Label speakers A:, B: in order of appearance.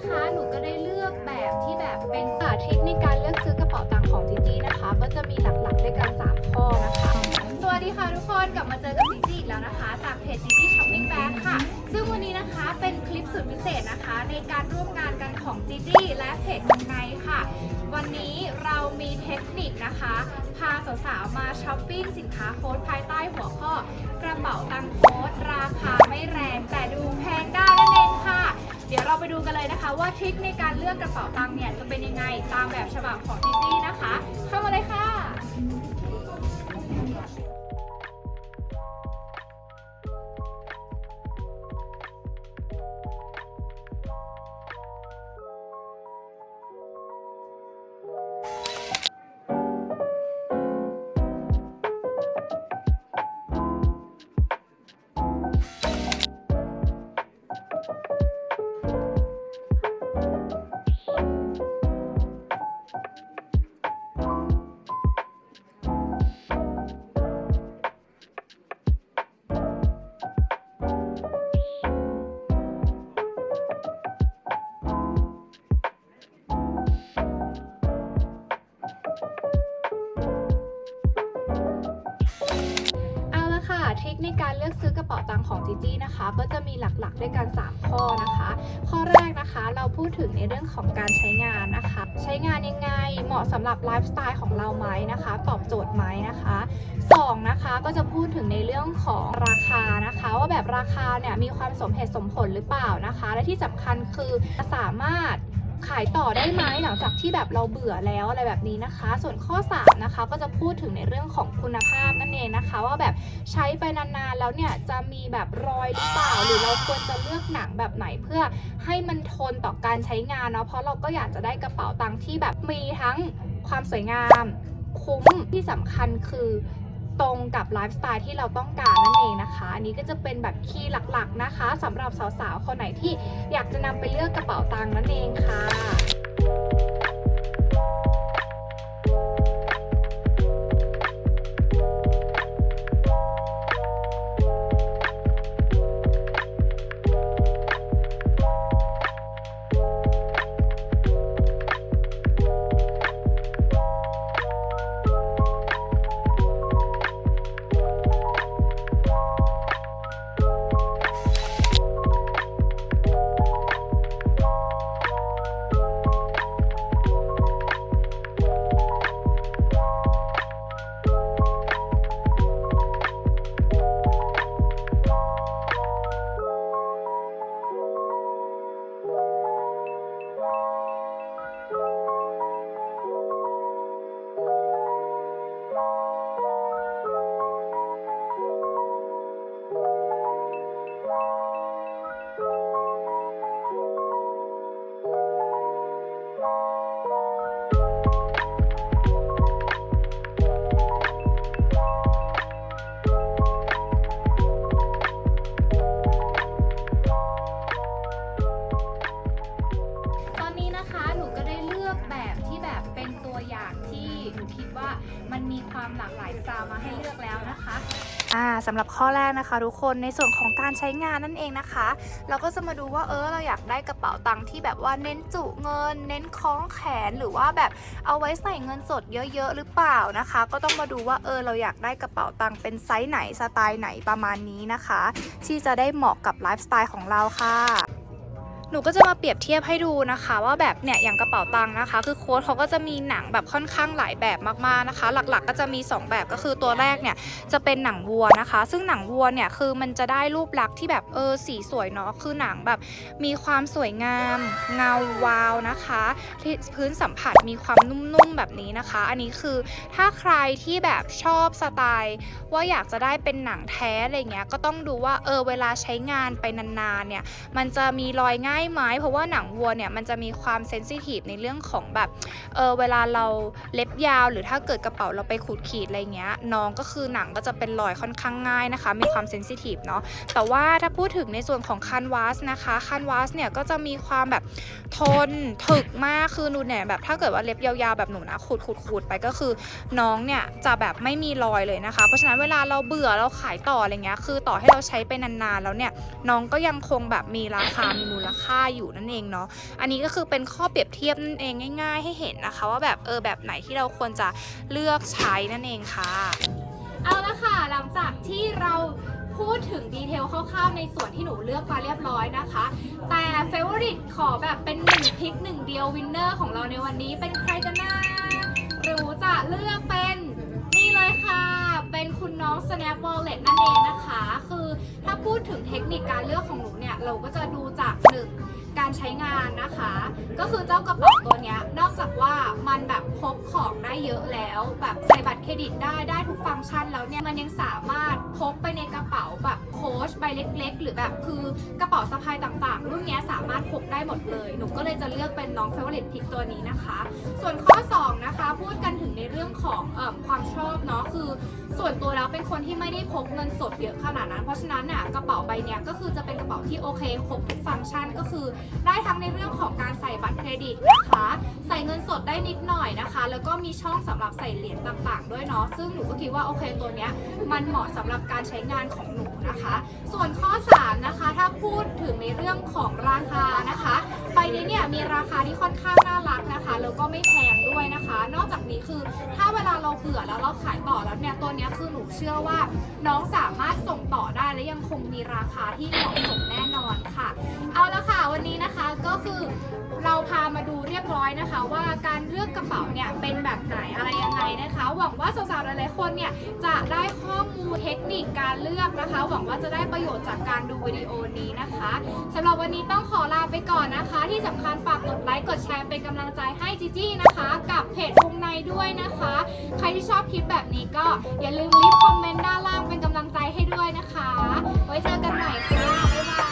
A: นะคะ หนูก็ได้เลือกแบบที่แบบเป็นสาธิตในการเลือกซื้อกระเป๋าตังค์ของจีจี้นะคะ ก็จะมีหลักๆด้วยกัน3ข้อนะคะ สวัสดีค่ะทุกคนกลับมาเจอกับจีจี้อีกแล้วนะคะ จากเพจจีจี้ช้อปปิ้งแบ็ค่ะ ซึ่งวันนี้นะคะเป็นคลิปสุดพิเศษนะคะ ในการร่วมงานกันของจีจี้และเพจจังไงค่ะ วันนี้เรามีเทคนิคนะคะ พาสาวๆมาช้อปปิ้งสินค้าโค้ดภายใต้หัวข้อกระเป๋าตังค์โค้ดราคาไม่แรงแต่ดูแพงได้ ไปดูกันเลยนะคะ ว่าทริคในการเลือกกระเป๋าตังค์เนี่ยจะเป็นยังไงตามแบบฉบับของจีจี้นะคะ เข้ามาเลยค่ะ ค่ะทริคในการเลือกซื้อกระเป๋าตังค์ของจีจี้นะคะ ก็จะมีหลักๆด้วยกัน 3 ข้อนะคะ ข้อแรกนะคะเราพูดถึงในเรื่องของการใช้งานนะคะ ใช้งานยังไงเหมาะสำหรับไลฟ์สไตล์ของเราไหมนะคะ ตอบโจทย์ไหมนะคะสองนะคะก็จะพูดถึงในเรื่องของราคานะคะ ว่าแบบราคาเนี่ยมีความสมเหตุสมผลหรือเปล่านะคะ และที่สำคัญคือสามารถ ขายต่อได้ไหมหลังจากที่แบบเราเบื่อแล้วอะไรแบบนี้นะคะ ส่วนข้อ3นะคะก็จะพูดถึงในเรื่องของคุณภาพนั่นเองนะคะ ว่าแบบใช้ไปนานๆแล้วเนี่ยจะมีแบบรอยหรือเปล่า หรือเราควรจะเลือกหนังแบบไหนเพื่อให้มันทนต่อการใช้งานเนาะเพราะเราก็อยากจะได้กระเป๋าตังค์ที่แบบมีทั้งความสวยงาม คุ้มที่สำคัญคือ ตรงกับไลฟ์สไตล์ที่เราต้องการนั่นเองนะคะ อันนี้ก็จะเป็นแบบคีย์หลักๆนะคะสำหรับสาวๆคนไหนที่อยากจะนำไปเลือกกระเป๋าตังค์นั่นเองค่ะ มีความหลากหลายสไตล์มาให้เลือกแล้วนะคะ
B: อ่าสำหรับข้อแรกนะคะ ทุกคนในส่วนของการใช้งานนั่นเองนะคะ เราก็จะมาดูว่าเออเราอยากได้กระเป๋าตังค์ที่แบบว่าเน้นจุเงิน เน้นคล้องแขนหรือว่าแบบเอาไว้ใส่เงินสดเยอะๆหรือเปล่านะคะ ก็ต้องมาดูว่าเออเราอยากได้กระเป๋าตังค์เป็นไซส์ไหนสไตล์ไหนประมาณนี้นะคะ ที่จะได้เหมาะกับไลฟ์สไตล์ของเราค่ะ หนูก็จะมาเปรียบเทียบให้ดูนะคะ ว่าแบบเนี่ยอย่างกระเป๋าตังค์นะคะ คือโค้ดเขาก็จะมีหนังแบบค่อนข้างหลายแบบมากๆนะคะ หลักๆก็จะมี 2 แบบก็คือตัวแรกเนี่ยจะเป็นหนังวัวนะคะ ซึ่งหนังวัวเนี่ยคือมันจะได้รูปลักษณ์ที่แบบเออสีสวยเนาะคือหนังแบบมีความสวยงามเงาวาวนะคะที่พื้นสัมผัสมีความนุ่มๆแบบนี้นะคะ อันนี้คือถ้าใครที่แบบชอบสไตล์ว่าอยากจะได้เป็นหนังแท้อะไรเงี้ยก็ต้องดูว่าเออเวลาใช้งานไปนานๆเนี่ยมันจะมีรอยง่ายไหมเพราะว่าหนังวัวเนี่ยมันจะมีความเซนซิทีฟในเรื่องของแบบเออเวลาเราเล็บยาว หรือถ้าเกิดกระเป๋าเราไปขูดขีดอะไรเงี้ยน้องก็คือหนังก็จะเป็นรอยค่อนข้างง่ายนะคะ มีความเซนซิทีฟเนาะแต่ว่าถ้าพูดถึงในส่วนของคันวาสนะคะคันวาสเนี่ยก็จะมีความแบบทนถึกมากคือหนูเนี่ยแบบถ้าเกิดว่าเล็บยาวๆแบบหนูนะขูดขูดขูดไปก็คือน้องเนี่ยจะแบบไม่มีรอยเลยนะคะ เพราะฉะนั้นเวลาเราเบื่อเราขายต่ออะไรเงี้ยคือต่อให้เราใช้ไปนานๆแล้วเนี่ยน้องก็ยังคงแบบมีราคามีมูลค่าค่าอยู่นั่นเองเนาะอันนี้ก็คือเป็นข้อเปรียบเทียบนั่นเองง่าย ๆ ให้เห็นนะคะ ว่าแบบเออแบบไหนที่เราควรจะเลือกใช้นั่นเองค่ะ
A: เอาละค่ะหลังจากที่เราพูดถึงดีเทลคร่าวๆในส่วนที่หนูเลือกมาเรียบร้อยนะคะ แต่เฟเวอริตขอแบบเป็นหนึ่งพิกหนึ่งเดียววินเนอร์ของเราในวันนี้เป็นใครกันนะหรือจะเลือกเป็นนี่เลยค่ะ เป็นคุณน้อง Snap Wallet นั่นเองนะคะ คือถ้าพูดถึงเทคนิคการเลือกของหนูเนี่ย เราก็จะดูจากหนึ่งการใช้งานนะคะ ก็คือเจ้ากระเป๋าตัวเนี้ยนอกจากว่ามันแบบพกของได้เยอะแล้ว แบบใส่บัตรเครดิตได้ได้ทุกฟังก์ชันแล้วเนี่ยมันยังสามารถพกไปในกระเป๋าแบบโค้ชใบเล็ก ๆ หรือแบบคือกระเป๋าสะพายต่างๆรุ่นเนี้ยสามารถพกได้หมดเลยหนูก็เลยจะเลือกเป็นน้องเฟเวอร์ t พิกตัวนี้นะคะ ส่วนข้อ2นะคะพูดกันถึงในเรื่องของออความชอบเนาะคือส่วนตัวแล้วเป็นคนที่ไม่ได้พกเงินสดเยอะขนาดนั้น เพราะฉะนั้นน่ะกระเป๋าใบเนี้ยก็คือจะเป็นกระเป๋าที่โอเคครบทุกฟังก์ชันก็คือได้ทั้งในเรื่องของการใส่บัตรเครดิตนะคะ ใส่เงินสดได้นิดหน่อยนะคะ แล้วก็มีช่องสำหรับใส่เหรียญต่างๆ ด้วยเนาะซึ่งหนูก็คิดว่าโอเคตัวเนี้ยมันเหมาะสำหรับการใช้งานของหนูนะคะ ส่วนข้อ3นะคะถ้าพูดถึงในเรื่องของราคานะคะ ใบนี้เนี่ยมีราคาที่ค่อนข้างน่ารักนะคะแล้วก็ไม่แพงด้วยนะคะ นอกจากนี้คือถ้าเวลาเราเบื่อแล้วเราขายต่อแล้วเนี่ยตัวนี้คือหนูเชื่อว่า น้องสามารถส่งต่อได้และยังคงมีราคาที่เหมาะสมแน่นอนค่ะ เอาละค่ะวันนี้นะคะก็คือเราพามาดูเรียบร้อยนะคะ ว่าการเลือกกระเป๋าเนี่ยเป็น หวังว่าสาวๆหลายๆคนเนี่ยจะได้ข้อมูลเทคนิคการเลือกนะคะ หวังว่าจะได้ประโยชน์จากการดูวิดีโอนี้นะคะสำหรับวันนี้ต้องขอลาไปก่อนนะคะ ที่สำคัญฝากกดไลค์กดแชร์เป็นกำลังใจให้จีจี้นะคะ กับเพจวงในด้วยนะคะ ใครที่ชอบคลิปแบบนี้ก็อย่าลืมรีบคอมเมนต์ด้านล่างเป็นกำลังใจให้ด้วยนะคะ ไว้เจอกันใหม่ค่ะบ๊ายบาย